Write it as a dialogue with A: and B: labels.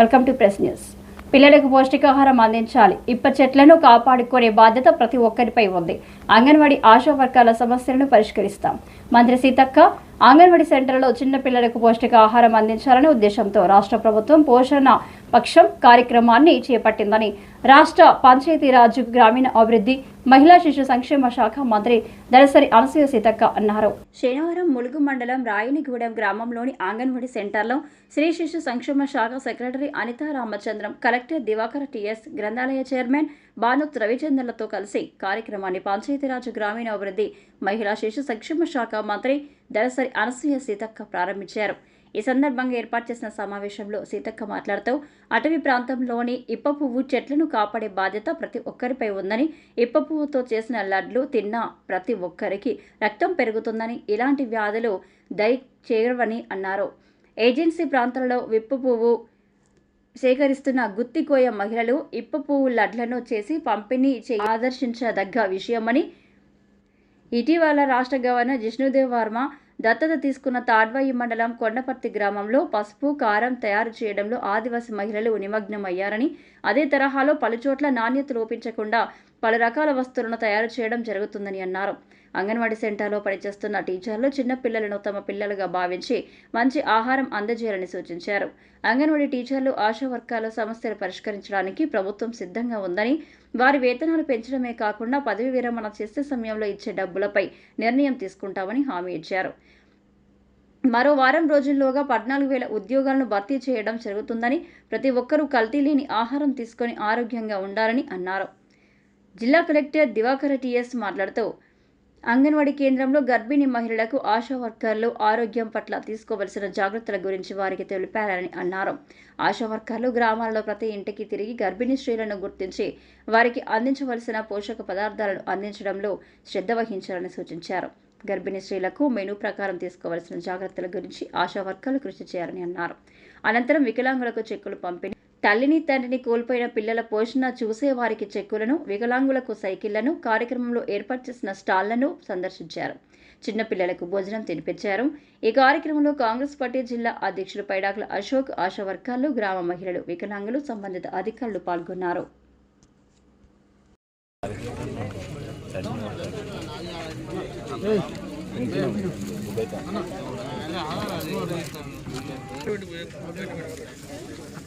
A: Welcome to press news పిల్లలకు పౌష్టికాహారం అందించాలి. ఇప్ప చెట్లను కాపాడుకునే బాధ్యత ప్రతి ఒక్కరిపై ఉంది. అంగన్వాడీ ఆశా వర్గాల సమస్యలను పరిష్కరిస్తాం. మంత్రి సీతక్క అంగన్వాడీ సెంటర్లో చిన్నపిల్లలకు పౌష్టికాహారం అందించాలనే ఉద్దేశంతో రాష్ట్ర ప్రభుత్వం పోషణ పక్షం కార్యక్రమాన్ని చేపట్టిందని రాష్ట్ర పంచాయతీరాజ్ గ్రామీణ అభివృద్ధి మహిళా శిశు సంక్షేమ శాఖ మంత్రి దళసరి అనసూయ సీతక్క అన్నారు. శనివారం ములుగు మండలం రాయనిగూడెం గ్రామంలోని అంగన్వాడీ సెంటర్లో శ్రీ శిశు సంక్షేమ శాఖ secretary Anita Ramachandram collector Divakar TS గ్రంథాలయ చైర్మన్ భానుత్ రవిచంద్రలతో కలిసి కార్యక్రమాన్ని పంచాయతీరాజ్ గ్రామీణాభివృద్ధి మహిళా శిశు సంక్షేమ శాఖ మంత్రి దళసరి అనసూయ సీతక్క ప్రారంభించారు. ఈ సందర్భంగా ఏర్పాటు చేసిన సమావేశంలో సీతక్క మాట్లాడుతూ అటవీ ప్రాంతంలోని ఇప్ప పువ్వు చెట్లను కాపాడే బాధ్యత ప్రతి ఒక్కరిపై ఉందని ఇప్ప పువ్వుతో చేసిన లడ్లు తిన్న ప్రతి ఒక్కరికి రక్తం పెరుగుతుందని ఇలాంటి వ్యాధులు దయ చేరవని అన్నారు. ఏజెన్సీ ప్రాంతాలలో విప్పు పువ్వు సేకరిస్తున్న గుత్తికోయ మహిళలు ఇప్ప పువ్వు లడ్లను చేసి పంపిణీ చే ఆదర్శించదగ్గ విషయమని ఇటీవల రాష్ట్ర గవర్నర్ జిష్ణుదేవ్ వర్మ దత్తత తీసుకున్న తాడ్వాయి మండలం కొండపర్తి గ్రామంలో పసుపు కారం తయారు చేయడంలో ఆదివాసీ మహిళలు నిమగ్నమయ్యారని అదే తరహాలో పలుచోట్ల నాణ్యత లోపించకుండా పలు రకాల వస్తువులను తయారు చేయడం జరుగుతుందని అన్నారు. అంగన్వాడీ సెంటర్లో పనిచేస్తున్న టీచర్లు చిన్న పిల్లలను తమ పిల్లలుగా భావించి మంచి ఆహారం అందజేయాలని సూచించారు. అంగన్వాడీ టీచర్లు ఆశా వర్గాల సమస్యలు పరిష్కరించడానికి ప్రభుత్వం సిద్ధంగా ఉందని వారి వేతనాలు పెంచడమే కాకుండా పదవి విరమణ చేసే సమయంలో ఇచ్చే డబ్బులపై నిర్ణయం తీసుకుంటామని హామీ ఇచ్చారు. మరో వారం రోజుల్లోగా పద్నాలుగు వేల ఉద్యోగాలను భర్తీ చేయడం జరుగుతుందని ప్రతి ఒక్కరూ కల్తీ లేని ఆహారం తీసుకొని ఆరోగ్యంగా ఉండాలని అన్నారు. జిల్లా కలెక్టర్ దివాకర్ టిఎస్ మాట్లాడుతూ అంగన్వాడీ కేంద్రంలో గర్భిణీ మహిళలకు ఆశా వర్కర్లు ఆరోగ్యం పట్ల తీసుకోవలసిన జాగ్రత్తల గురించి వారికి తెలిపారని అన్నారు. ఆశా వర్కర్లు గ్రామాల్లో ప్రతి ఇంటికి తిరిగి గర్భిణీ స్త్రీలను గుర్తించి వారికి అందించవలసిన పోషక పదార్థాలను అందించడంలో శ్రద్ధ వహించాలని సూచించారు. గర్భిణీ స్త్రీలకు మెనూ ప్రకారం తీసుకోవలసిన జాగ్రత్తల గురించి ఆశా వర్కర్లు కృషి చేయాలని అన్నారు. అనంతరం వికలాంగులకు చెక్కులు పంపిణీ తల్లిని తండ్రిని కోల్పోయిన పిల్లల పోషణ చూసేవారికి చెక్కులను వికలాంగులకు సైకిళ్ళను కార్యక్రమంలో ఏర్పాటు చేసిన స్టాళ్ళను సందర్శించారు. చిన్నపిల్లలకు భోజనం తినిపించారు. ఈ కార్యక్రమంలో కాంగ్రెస్ పార్టీ జిల్లా అధ్యక్షులు పైడాకుల అశోక్ ఆశా వర్గాలు గ్రామ మహిళలు వికలాంగులు సంబంధిత అధికారులు పాల్గొన్నారు.